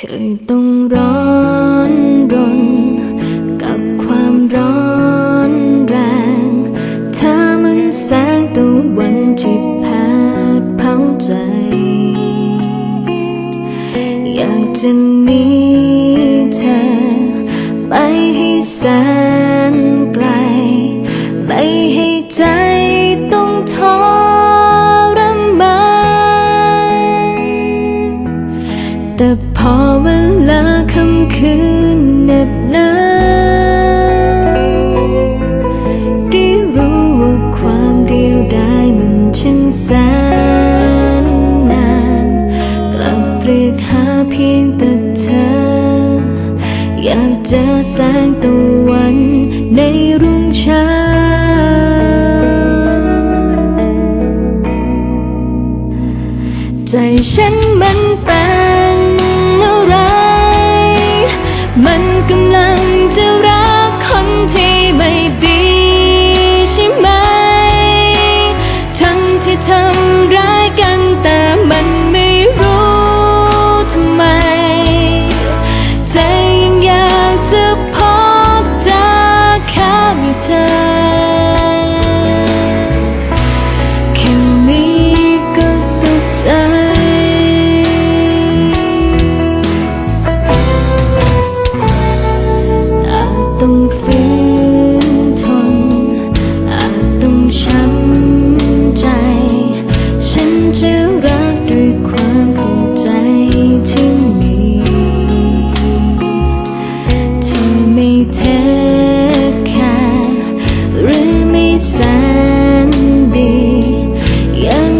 เคยต้องรอ คืนเหน็บหนาวได้รู้ว่าความเดียวดายมันช่าแสนนาน กลับเรียหาเพียงแต่เธอ อยากเจอแสงตะวันในรุ่งเช้าใจฉันมันเป็น จะรักคนที่ไม่ดี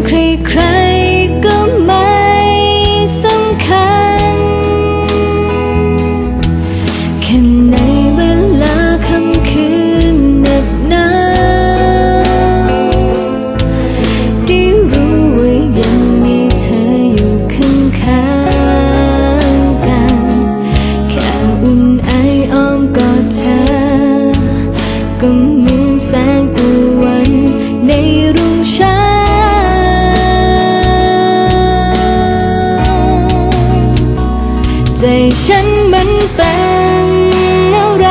cry cry ใจฉันมันเป็นอะไร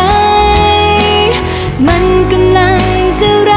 มันกำลังจะรั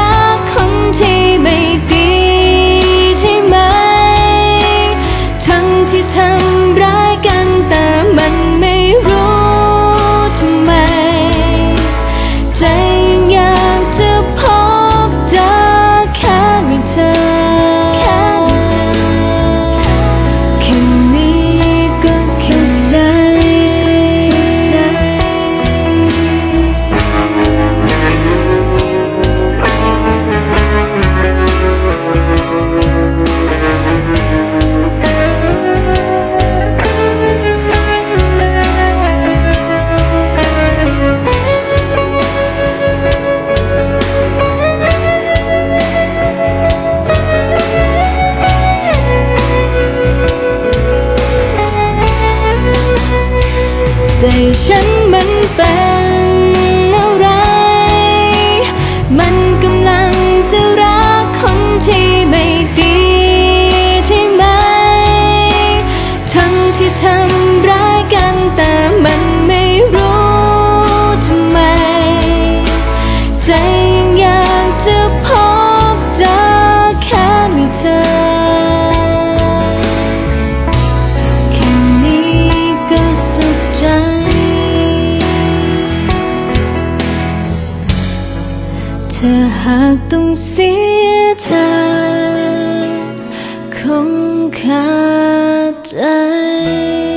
ยังอยากจะพบเธอแค่มีเธอ แค่นี้ก็สุขใจ เธอหากต้องเสียใจคงขาดใจ